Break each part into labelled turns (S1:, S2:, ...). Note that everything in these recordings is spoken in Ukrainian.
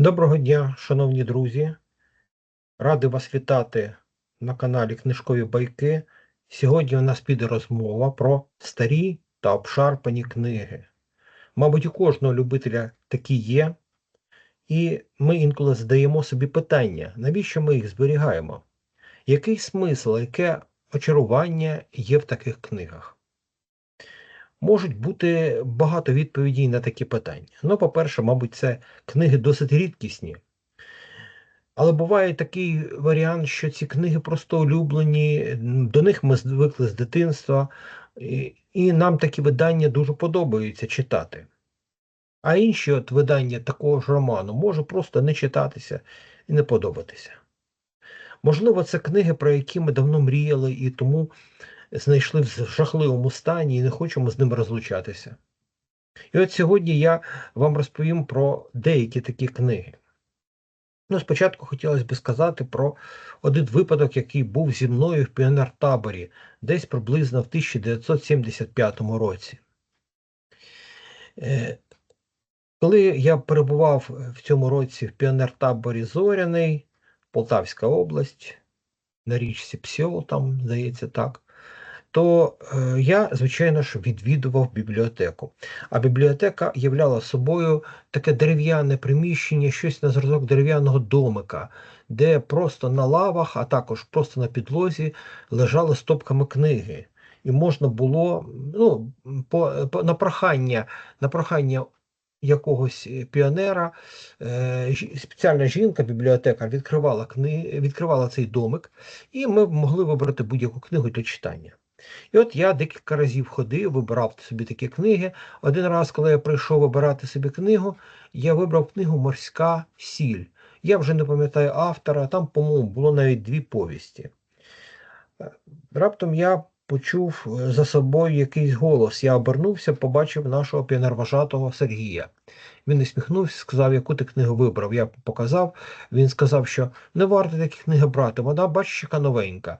S1: Доброго дня, шановні друзі. Радий вас вітати на каналі Книжкові Байки. Сьогодні у нас піде розмова про старі та обшарпані книги. Мабуть, у кожного любителя такі є, і ми інколи задаємо собі питання, навіщо ми їх зберігаємо? Який смисл, яке очарування є в таких книгах? Можуть бути багато відповідей на такі питання. Ну, по-перше, мабуть, це книги досить рідкісні. Але буває такий варіант, що ці книги просто улюблені, до них ми звикли з дитинства, і, і нам такі видання дуже подобаються читати. А інші от видання такого ж роману може просто не читатися і не подобатися. Можливо, це книги, про які ми давно мріяли і тому знайшли в жахливому стані і не хочемо з ними розлучатися. І от сьогодні я вам розповім про деякі такі книги. Ну, спочатку хотілося б сказати про один випадок, який був зі мною в піонер-таборі десь приблизно в 1975 році. Е, Коли я перебував в цьому році в піонер-таборі Зоряний, Полтавська область, на річці Псьол, там, здається, так, то е, я, звичайно ж, відвідував бібліотеку. А бібліотека являла собою таке дерев'яне приміщення, щось на зразок дерев'яного домика, де просто на лавах, а також просто на підлозі лежали стопками книги. І можна було ну, по, по, на прохання, на прохання якогось піонера, е, спеціальна жінка, бібліотекар, відкривала, кни, відкривала цей домик, і ми могли вибрати будь-яку книгу для читання. І от я декілька разів ходив, вибирав собі такі книги. Один раз, коли я прийшов вибирати собі книгу, я вибрав книгу Морська сіль. Я вже не пам'ятаю автора, там, по-моєму, було навіть дві повісті. Е, Раптом я почув е, за собою якийсь голос. Я обернувся, побачив нашого піонервожатого Сергія. Він усміхнувся, сказав, яку ти книгу вибрав. Я показав. Він сказав, що не варто такі книги брати. Вона, бачиш, яка новенька.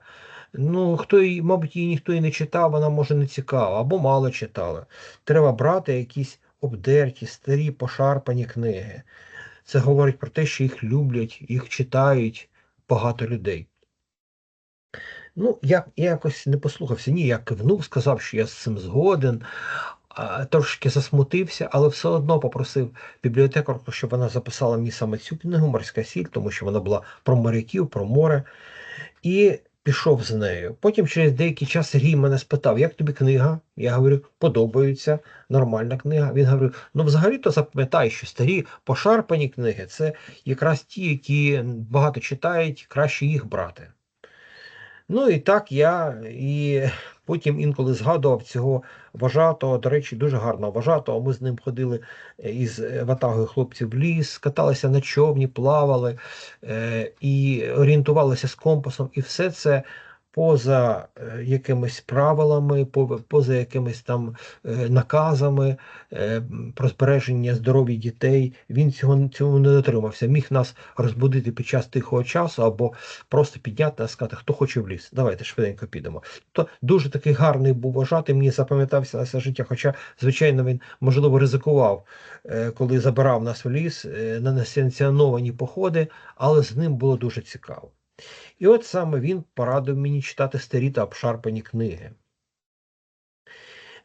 S1: Ну, хто її, мабуть, її ніхто і не читав, вона може не цікава, або мало читали. Треба брати якісь обдерті, старі, пошарпані книги. Це говорить про те, що їх люблять, їх читають багато людей. Ну, я, я якось не послухався. Ні, я кивнув, сказав, що я з цим згоден, а, трошки засмутився, але все одно попросив бібліотекарку, щоб вона записала мені саме цю книгу Морська сіль, тому що вона була про моряків, про море. І пішов з нею. Потім через деякий час Сергій мене спитав, як тобі книга? Я говорю, подобається, нормальна книга. Він говорив, ну взагалі-то запам'ятай, що старі пошарпані книги це якраз ті, які багато читають, краще їх брати. Ну і так я і потім інколи згадував цього вожатого, до речі, дуже гарного вожатого. Ми з ним ходили е, із е, ватагою хлопців в ліс, каталися на човні, плавали е, і орієнтувалися з компасом. І все це поза е, якимись правилами, поза якимись там е, наказами е, про збереження здоров'я дітей. Він цього цього не дотримався. Міг нас розбудити під час тихого часу або просто підняти і сказати, хто хоче в ліс. Давайте швиденько підемо. То дуже такий гарний був вважати, мені запам'ятався на все життя. Хоча, звичайно, він можливо ризикував, коли забирав нас в ліс на несанкціоновані походи, але з ним було дуже цікаво. І от саме він порадив мені читати старі та обшарпані книги.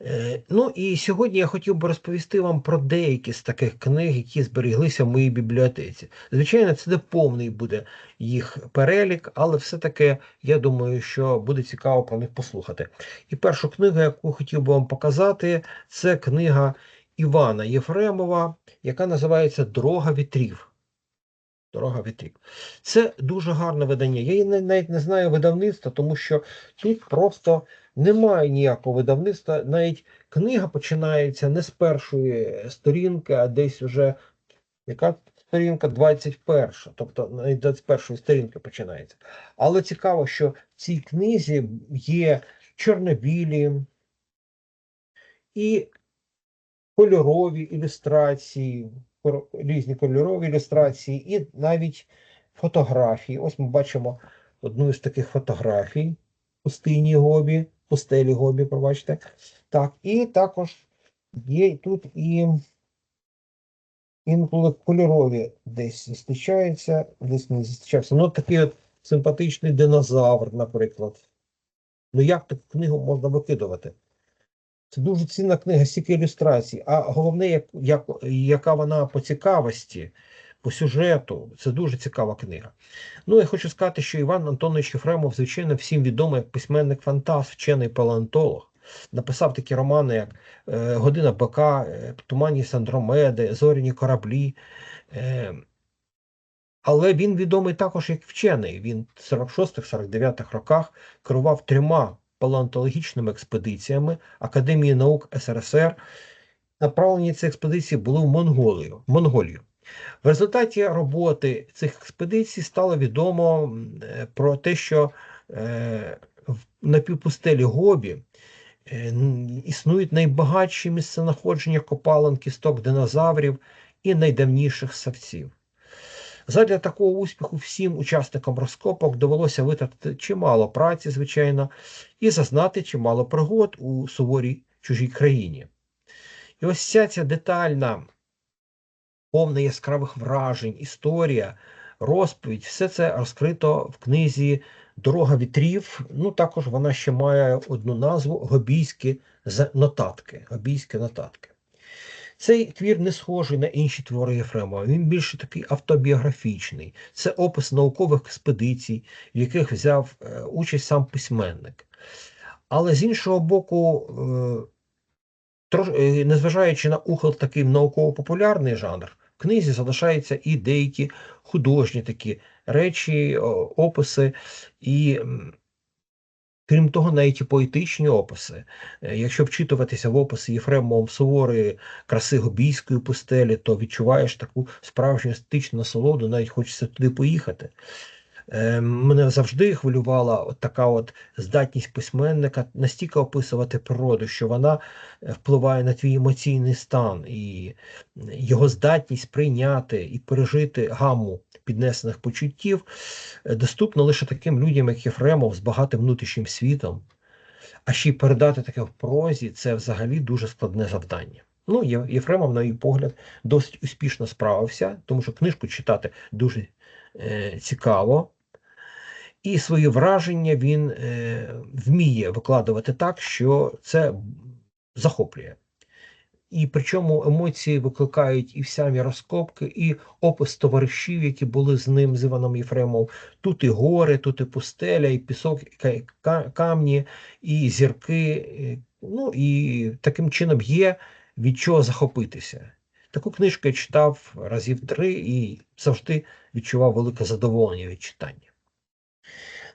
S1: Е, Ну і сьогодні я хотів би розповісти вам про деякі з таких книг, які зберіглися в моїй бібліотеці. Звичайно, це не повний буде їх перелік, але все-таки я думаю, що буде цікаво про них послухати. І першу книгу, яку хотів би вам показати, це книга Івана Єфремова, яка називається Дорога вітрів. Дорога вітрів. Це дуже гарне видання. Я її навіть не знаю видавництва, тому що тут просто немає ніякого видавництва. Навіть книга починається не з першої сторінки, а десь уже яка сторінка 21, тобто навіть 21 сторінки починається. Але цікаво, що в цій книзі є чорнобілі і кольорові ілюстрації, різні кольорові ілюстрації, і навіть фотографії. Ось ми бачимо одну із таких фотографій пустині Гобі, пустелі Гобі, пробачте. Так, і також є тут і інколи кольорові десь зустрічаються, десь не зустрічаються. Ну, такий от симпатичний динозавр, наприклад. Ну як таку книгу можна викидувати? Це дуже цінна книга, стільки ілюстрацій. А головне, як, як, яка вона по цікавості, по сюжету. Це дуже цікава книга. Ну, я хочу сказати, що Іван Антонович Єфремов, звичайно, всім відомий як письменник фантаст, вчений палеонтолог. Написав такі романи, як е, Година Бика, е, Туманність Андромеди, Зоряні кораблі. Е, але він відомий також як вчений. Він в 46-49 роках керував трьома палеонтологічними експедиціями Академії наук СРСР. Направлені ці експедиції були в Монголію. Монголію. В результаті роботи цих експедицій стало відомо е, про те, що е, в напівпустелі Гобі е, існують найбагатші місценаходження копалин кісток динозаврів і найдавніших савців. Задля такого успіху всім учасникам розкопок довелося витратити чимало праці, звичайно, і зазнати чимало пригод у суворій чужій країні. І ось ця ця детальна, повна яскравих вражень, історія, розповідь, все це розкрито в книзі Дорога вітрів. Ну, також вона ще має одну назву Гобійські нотатки. Гобійські нотатки. Цей твір не схожий на інші твори Єфремова. Він більше такий автобіографічний. Це опис наукових експедицій, в яких взяв е, участь сам письменник. Але з іншого боку, е, е, незважаючи на ухил такий науково-популярний жанр, в книзі залишаються і деякі художні такі речі, описи, і крім того, навіть і поетичні описи. Е, Якщо вчитуватися в описи Єфремовим суворої краси Гобійської пустелі, то відчуваєш таку справжню естетичну насолоду, навіть хочеться туди поїхати. Е, Мене завжди хвилювала от така от здатність письменника настільки описувати природу, що вона е, впливає на твій емоційний стан і його здатність прийняти і пережити гаму піднесених почуттів е, доступна лише таким людям, як Єфремов, з багатим внутрішнім світом. А ще й передати таке в прозі це взагалі дуже складне завдання. Ну, Єфремов, на мій погляд, досить успішно справився, тому що книжку читати дуже е, цікаво. І свої враження він е, вміє викладувати так, що це захоплює. І причому емоції викликають і самі розкопки, і опис товаришів, які були з ним, з Іваном Єфремовим. Тут і гори, тут і пустеля, і пісок, і ка- ка- камні, і зірки. Ну і таким чином є від чого захопитися. Таку книжку я читав разів три і завжди відчував велике задоволення від читання.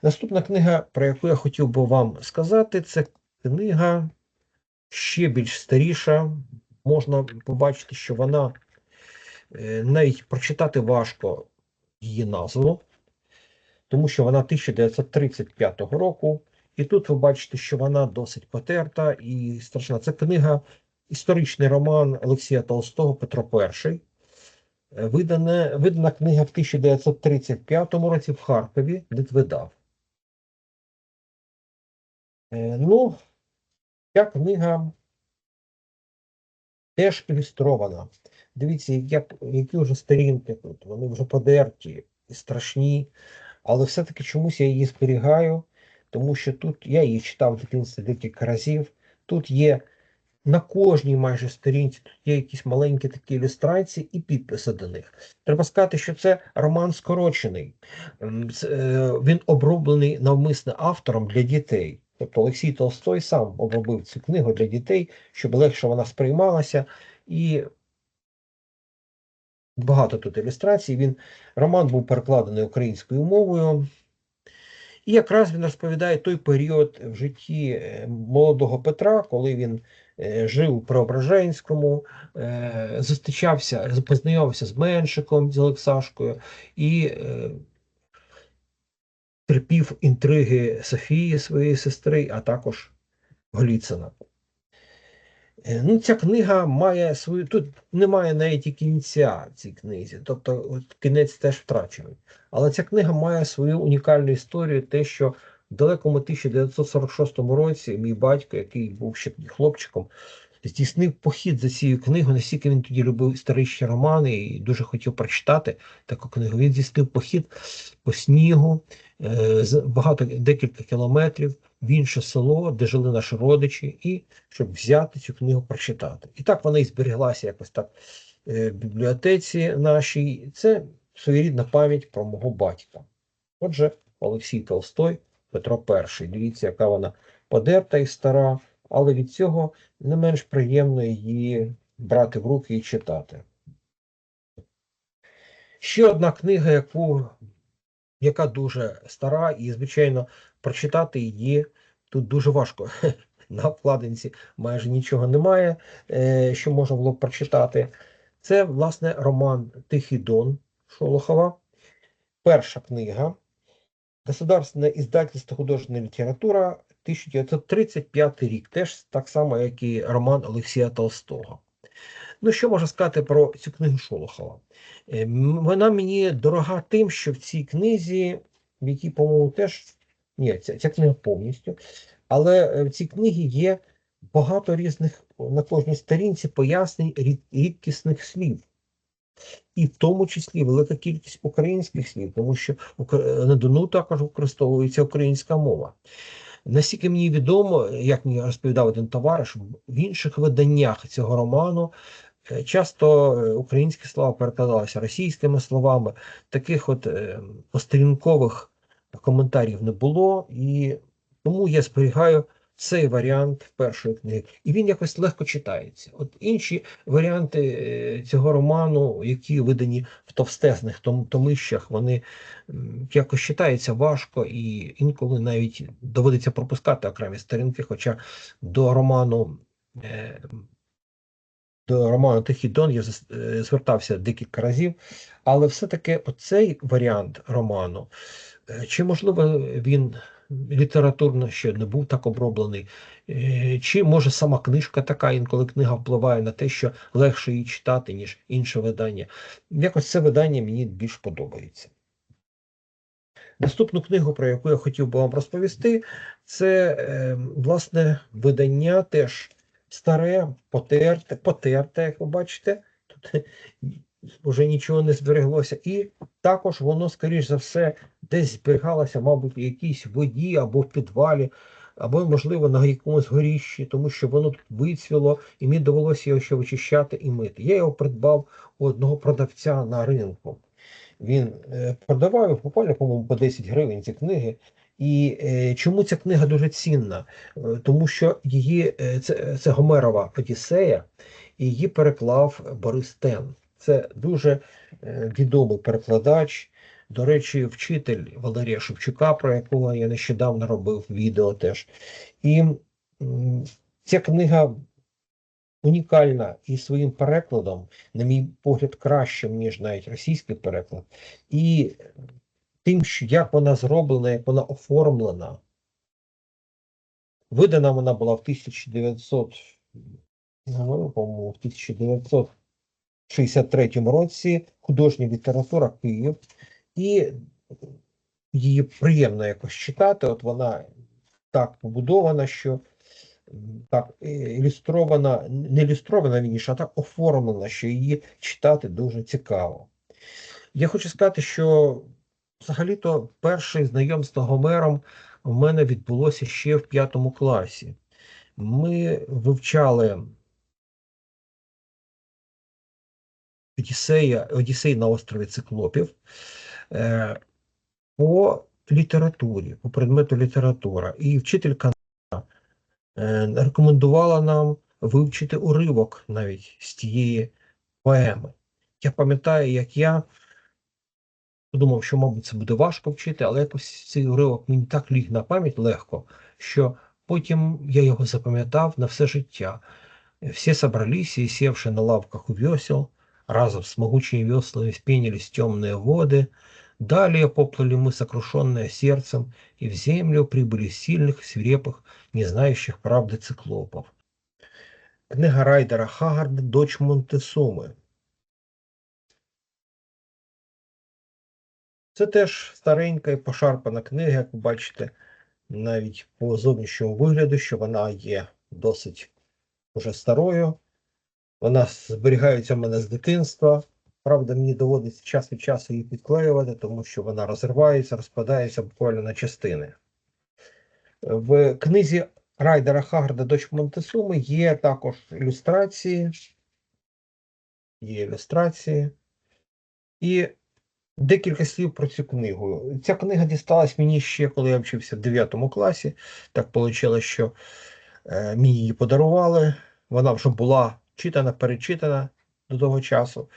S1: Наступна книга, про яку я хотів би вам сказати, це книга ще більш старіша. Можна побачити, що вона е, навіть прочитати важко її назву, тому що вона 1935 року. І тут ви бачите, що вона досить потерта і страшна. Це книга, історичний роман Олексія Толстого Петро І. Е, Видане, видана книга в 1935 році в Харкові, Литвидав. Е, Ну, ця книга теж ілюстрована. Дивіться, як, які вже сторінки тут, вони вже подерті і страшні, але все-таки чомусь я її зберігаю, тому що тут я її читав в дитинстві декілька разів. Тут є на кожній майже сторінці, тут є якісь маленькі такі ілюстрації і підписи до них. Треба сказати, що це роман скорочений. Е, Він оброблений навмисне автором для дітей. Тобто Олексій Толстой сам обробив цю книгу для дітей, щоб легше вона сприймалася. І багато тут ілюстрацій. Він, роман був перекладений українською мовою. І якраз він розповідає той період в житті е, молодого Петра, коли він е, жив у Преображенському, е, зустрічався, познайомився з Меншиком, з Олексашкою і терпів інтриги Софії, своєї сестри, а також Голіцина. Е, Ну, ця книга має свою. Тут немає навіть і кінця цій книзі, тобто от кінець теж втрачений. Але ця книга має свою унікальну історію, те, що в далекому 1946 році мій батько, який був ще хлопчиком, здійснив похід за цією книгою, настільки він тоді любив історичні романи і дуже хотів прочитати таку книгу. Він здійснив похід по снігу, багато декілька кілометрів в інше село, де жили наші родичі, і щоб взяти цю книгу прочитати. І так вона і зберіглася якось так е, в бібліотеці нашій. Це своєрідна пам'ять про мого батька. Отже, Олексій Толстой, Петро І. Дивіться, яка вона подерта і стара, але від цього не менш приємно її брати в руки і читати. Ще одна книга, яку, яка дуже стара, і, звичайно, прочитати її тут дуже важко. На обкладинці майже нічого немає, е, що можна було б прочитати. Це, власне, роман Тихий Дон Шолохова. Перша книга. Государственне издательство художественная література 1935 рік, теж так само, як і роман Олексія Толстого. Ну, що можна сказати про цю книгу Шолохова? Е, Вона мені дорога тим, що в цій книзі, в якій, по-моєму, теж ні, ця, ця книга повністю, але е, в цій книгі є багато різних на кожній сторінці пояснень рід- рідкісних слів. І в тому числі велика кількість українських слів, тому що на Дону також використовується українська мова. Наскільки мені відомо, як мені розповідав один товариш, в інших виданнях цього роману е, часто е, українські слова перекладалися російськими словами. Таких от острінкових коментарів не було, і тому я зберігаю цей варіант першої книги. І він якось легко читається. От інші варіанти е, цього роману, які видані в товстезних том- томищах, вони якось читаються важко і інколи навіть доводиться пропускати окремі сторінки, хоча до роману. е, До роману Тихий Дон я е, звертався декілька разів, але все-таки оцей варіант роману, чи можливо він літературно ще не був так оброблений, е, чи може сама книжка така, інколи книга впливає на те, що легше її читати, ніж інше видання. Якось це видання мені більш подобається. Наступну книгу, про яку я хотів би вам розповісти, це е, власне видання теж старе, потерте, потерте, як ви бачите. Тут вже нічого не збереглося. І також воно, скоріш за все, десь зберігалося, мабуть, в якійсь воді або в підвалі, або, можливо, на якомусь горіщі, тому що воно тут вицвіло, і мені довелося його ще вичищати і мити. Я його придбав у одного продавця на ринку. Він е, продавав буквально, по-моєму, по 10 гривень ці книги. І е, чому ця книга дуже цінна? Е, тому що її е, це, це Гомерова Одіссея, і її переклав Борис Тен. Це дуже е, відомий перекладач. До речі, вчитель Валерія Шевчука, про якого я нещодавно робив відео теж. І ця книга унікальна і своїм перекладом, на мій погляд, кращим, ніж навіть російський переклад, і тим, що як вона зроблена, як вона оформлена. Видана вона була в 1900, по-моєму, в 1963 році, художня література Київ, і її приємно якось читати. От вона так побудована, що так е, ілюстрована, не ілюстрована вірніше, а так оформлена, що її читати дуже цікаво. Я хочу сказати, що взагалі-то перше знайомство Гомером у мене відбулося ще в п'ятому класі. Ми вивчали Одіссея, Одіссей на острові Циклопів е, по літературі, по предмету література. І вчителька е, рекомендувала нам вивчити уривок навіть з тієї поеми. Я пам'ятаю, як я подумав, що, мабуть, це буде важко вчити, але якось цей уривок мені так ліг на пам'ять легко, що потім я його запам'ятав на все життя. Все собрались и, севши на лавках у весел, разом с могучими веслами вспенились темные воды. Далее поплыли мы, сокрушенные сердцем, и в землю прибыли сильных, свирепых, не знающих правды циклопов. Книга Райдера Хагарда «Дочь Монтесуми». Це теж старенька і пошарпана книга, як ви бачите, навіть по зовнішньому вигляду, що вона є досить уже старою. Вона зберігається в мене з дитинства. Правда, мені доводиться час від часу її підклеювати, тому що вона розривається, розпадається буквально на частини. В книзі Райдера Хагарда Дочь Монтесуми є також ілюстрації. Є ілюстрації. І декілька слів про цю книгу. Ця книга дісталась мені ще, коли я вчився в 9 класі. Так вийшло, що е, мені її подарували. Вона вже була читана, перечитана до того часу.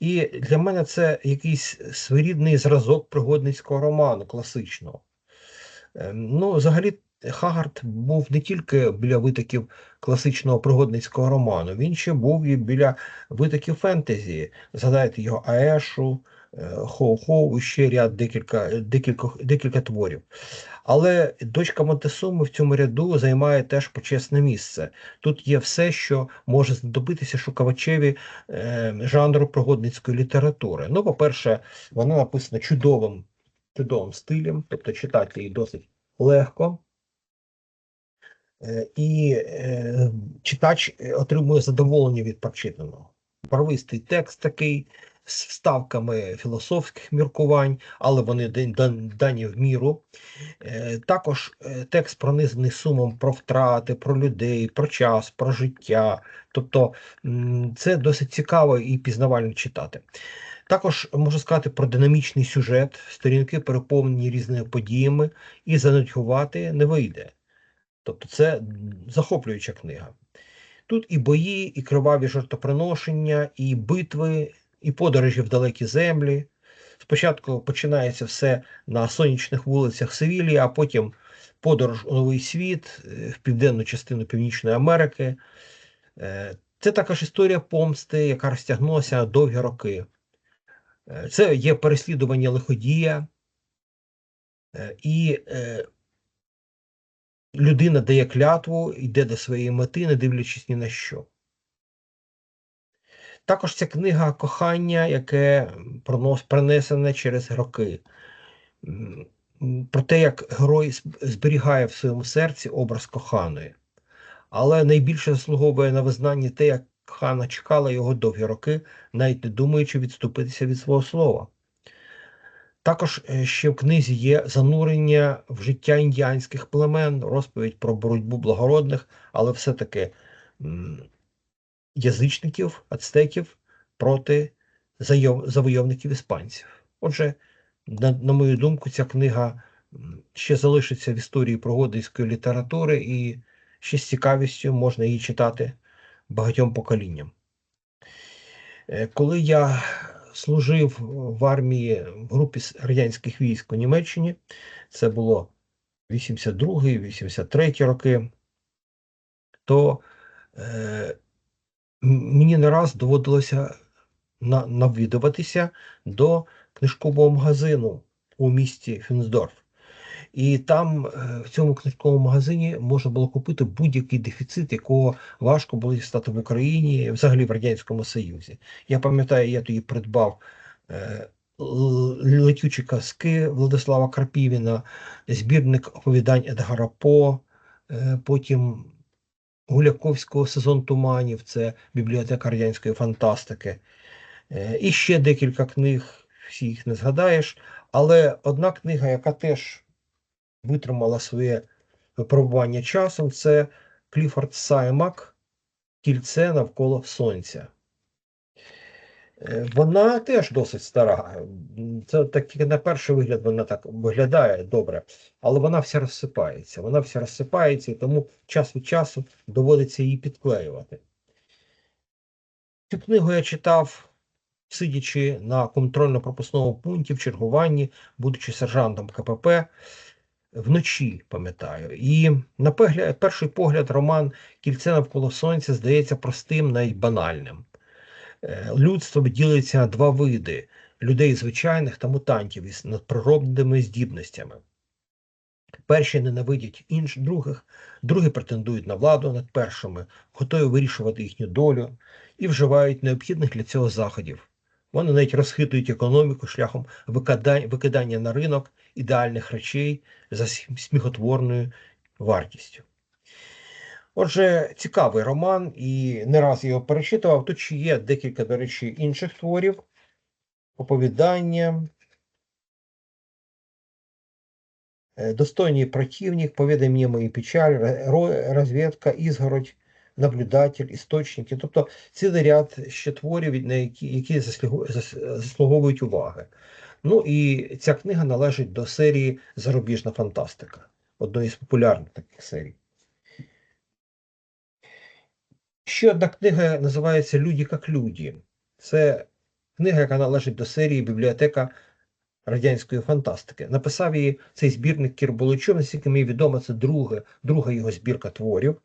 S1: І для мене це якийсь своєрідний зразок пригодницького роману класичного. Ем, ну, взагалі, Хагард був не тільки біля витоків класичного пригодницького роману, він ще був і біля витоків фентезі. Згадайте його Аешу, е, Хоу-Хоу, і ще ряд декілька, декілька, декілька творів. Але дочка Монтесуми в цьому ряду займає теж почесне місце. Тут є все, що може знадобитися шукавачеві е, жанру пригодницької літератури. Ну, по-перше, вона написана чудовим чудовим стилем, тобто читати її досить легко. Е, і е, читач отримує задоволення від прочитаного. Барвистий текст такий з вставками філософських міркувань, але вони дані в міру. Е, також текст пронизаний сумом про втрати, про людей, про час, про життя. Тобто це досить цікаво і пізнавально читати. Також можу сказати про динамічний сюжет, сторінки переповнені різними подіями, і занудьгувати не вийде. Тобто це захоплююча книга. Тут і бої, і криваві жартоприношення, і битви, і подорожі в далекі землі. Спочатку починається все на сонячних вулицях Севілії, а потім подорож у новий світ, е, в південну частину Північної Америки. Е, це також історія помсти, яка розтягнулася довгі роки. Е, це є переслідування лиходія, і людина дає клятву, йде до своєї мети, не дивлячись ні на що. Також ця книга кохання, яке принесене через роки. Про те, як герой зберігає в своєму серці образ коханої. Але найбільше заслуговує на визнання те, як хана чекала його довгі роки, навіть не думаючи відступитися від свого слова. Також е, ще в книзі є занурення в життя індіанських племен, розповідь про боротьбу благородних, але все-таки язичників, ацтеків проти завойовників іспанців. Отже, на, на мою думку, ця книга ще залишиться в історії прогодинської літератури і ще з цікавістю можна її читати багатьом поколінням. Е, коли я служив в армії в групі радянських військ у Німеччині. Це було 82-83 роки, то е, мені не раз доводилося на, навідуватися до книжкового магазину у місті Фінсдорф. І там е, в цьому книжковому магазині можна було купити будь-який дефіцит, якого важко було дістати в Україні, взагалі в Радянському Союзі. Я пам'ятаю, я тоді придбав е, летючі казки Владислава Карпівіна, збірник оповідань Едгара По, е, потім Гуляковського сезон туманів, це бібліотека радянської фантастики. І ще декілька книг, всі їх не згадаєш. Але одна книга, яка теж витримала своє випробування часом, це Кліфорд Саймак Кільце навколо Сонця. Е, вона теж досить стара. Це так на перший вигляд вона так виглядає добре, але вона вся розсипається. Вона вся розсипається, і тому час від часу доводиться її підклеювати. Цю книгу я читав, сидячи на контрольно-пропускному пункті в чергуванні, будучи сержантом КПП вночі, пам'ятаю. І на перший погляд, роман Кільце навколо сонця здається простим, навіть банальним. Е, людство ділиться на два види людей звичайних та мутантів із надприродними здібностями. Перші ненавидять інших других, другі претендують на владу над першими, готові вирішувати їхню долю і вживають необхідних для цього заходів. Вони навіть розхитують економіку шляхом викидання на ринок ідеальних речей за сміхотворною вартістю. Отже, цікавий роман, і не раз його перечитував. Тут ще є декілька, до речі, інших творів, оповідання. Э, Достойний противник, поведай мені мою печаль, розвідка, ізгородь, наблюдатель, істочники. Тобто цілий ряд ще творів, на які, які заслуговують уваги. Ну і ця книга належить до серії Зарубіжна фантастика, одної з популярних таких серій. Ще одна книга називається Люди як люди. Це книга, яка належить до серії Бібліотека радянської фантастики. Написав її цей збірник Кір Буличов, наскільки мені відомо, це друга, друга його збірка творів.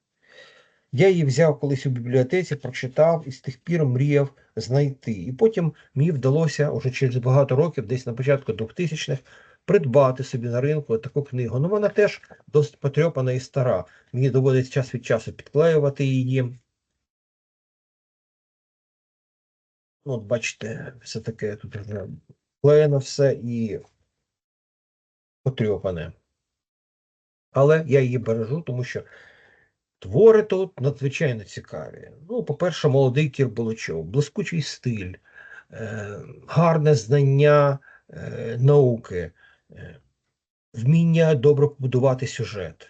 S1: Я її взяв колись у бібліотеці, прочитав і з тих пір мріяв знайти. І потім мені вдалося уже через багато років, десь на початку 2000-х, придбати собі на ринку таку книгу. Ну вона теж досить потрьопана і стара. Мені доводиться час від часу підклеювати її. Ну, от бачите, все таке тут вже клеєно все і потрьопане. Але я її бережу, тому що твори тут надзвичайно цікаві. Ну, по-перше, молодий Кір Болочов, блискучий стиль, е, гарне знання е, науки, е, вміння добре побудувати сюжет.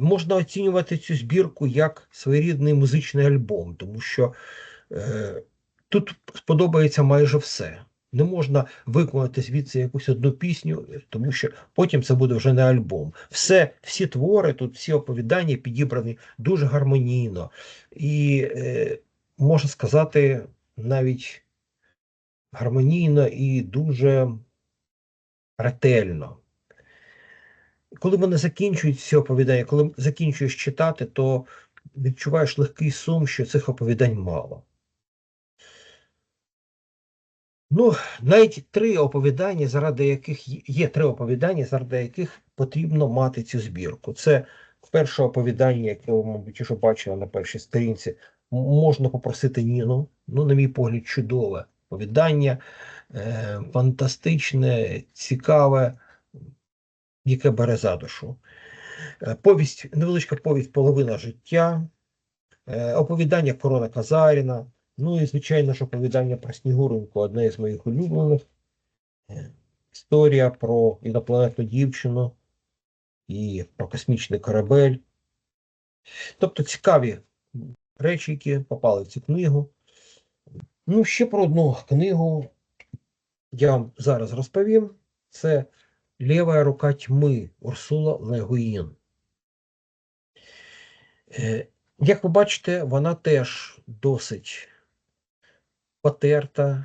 S1: Можна оцінювати цю збірку як своєрідний музичний альбом, тому що тут сподобається майже все. Не можна виконати звідси якусь одну пісню, тому що потім це буде вже не альбом. Все, всі твори, тут всі оповідання підібрані дуже гармонійно. І е, можна сказати, навіть гармонійно і дуже ретельно. Коли вони закінчують ці оповідання, коли закінчуєш читати, то відчуваєш легкий сум, що цих оповідань мало. Ну, навіть три оповідання, заради яких є- три оповідання, заради яких потрібно мати цю збірку. Це перше оповідання, яке ви, мабуть, вже бачили на першій сторінці. Можна попросити Ніну. Ну, на мій погляд, чудове оповідання, е, фантастичне, цікаве, яке бере за душу. Е, Повість, невеличка повість Половина життя, е, оповідання Корона Казаріна. Ну і, звичайно ж, оповідання про Снігуреньку, одне з моїх улюблених. Е, Історія про інопланетну дівчину і про космічний корабель. Тобто цікаві речі, які попали в цю книгу. Ну, ще про одну книгу я вам зараз розповім. Це Лєва рука тьми Урсула Легуїн. Е, Як ви бачите, вона теж досить потерта.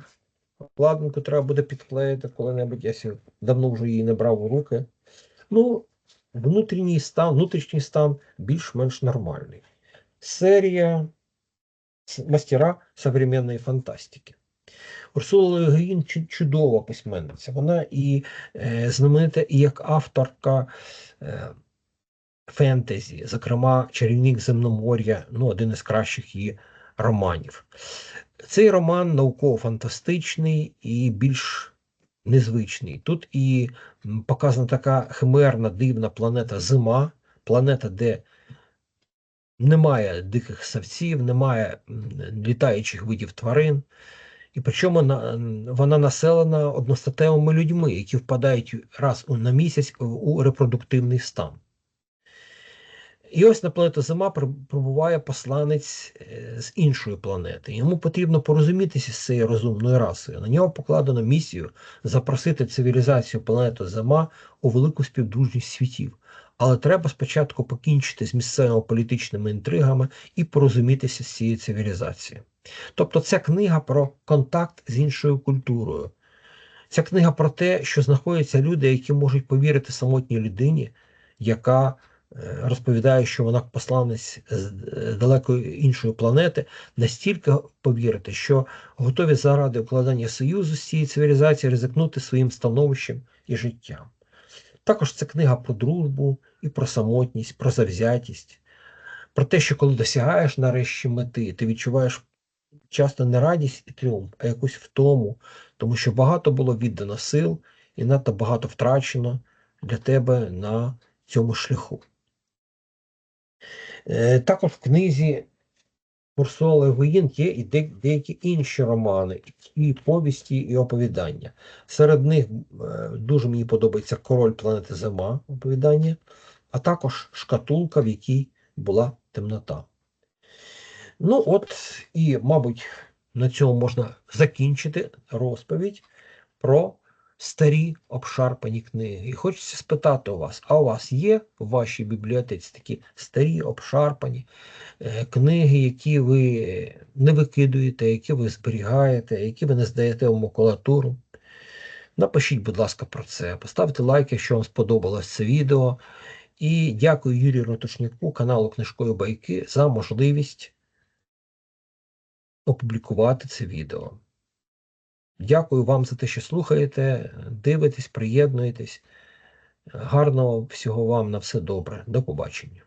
S1: Обкладинку треба буде підклеїти коли-небудь. Я давно вже її не брав у руки. Ну, внутрішній стан, внутрішній стан більш-менш нормальний. Серія мастера современної фантастики. Урсула Легуїн чудова письменниця. Вона і е, знаменита і як авторка е, фентезі, зокрема, Чарівник земномор'я, ну, один із кращих її романів. Цей роман науково-фантастичний і більш незвичний. Тут і показана така химерна, дивна планета Зима, планета, де немає диких савців, немає літаючих видів тварин. І причому вона населена одностатевими людьми, які впадають раз на місяць у- репродуктивний стан. І ось на планету Зима прибуває посланець е, з іншої планети. Йому потрібно порозумітися з цією розумною расою. На нього покладено місію запросити цивілізацію планету Зима у велику співдружність світів. Але треба спочатку покінчити з місцевими політичними інтригами і порозумітися з цією цивілізацією. Тобто, ця книга про контакт з іншою культурою. Ця книга про те, що знаходяться люди, які можуть повірити самотній людині, яка розповідає, що вона посланець з е, далекої іншої планети, настільки повірити, що готові заради укладання союзу з цією цивілізацією ризикнути своїм становищем і життям. Також це книга про дружбу і про самотність, про завзятість, про те, що коли досягаєш нарешті мети, ти відчуваєш часто не радість і тріумф, а якусь втому, тому що багато було віддано сил і надто багато втрачено для тебе на цьому шляху. Е, Також в книзі Урсула Левоїн є і деякі інші романи, і повісті, і оповідання. Серед них е, дуже мені подобається Король планети Зима оповідання, а також шкатулка, в якій була темнота. Ну, от і, мабуть, на цьому можна закінчити розповідь про старі обшарпані книги. І хочеться спитати у вас, а у вас є в вашій бібліотеці такі старі обшарпані е, книги, які ви не викидуєте, які ви зберігаєте, які ви не здаєте в макулатуру? Напишіть, будь ласка, про це. Поставте лайк, якщо вам сподобалось це відео. І дякую Юрію Ротошняку, каналу Книжкові Байки за можливість опублікувати це відео. Дякую вам за те, що слухаєте, дивитесь, приєднуєтесь. Гарного всього вам на все добре. До побачення.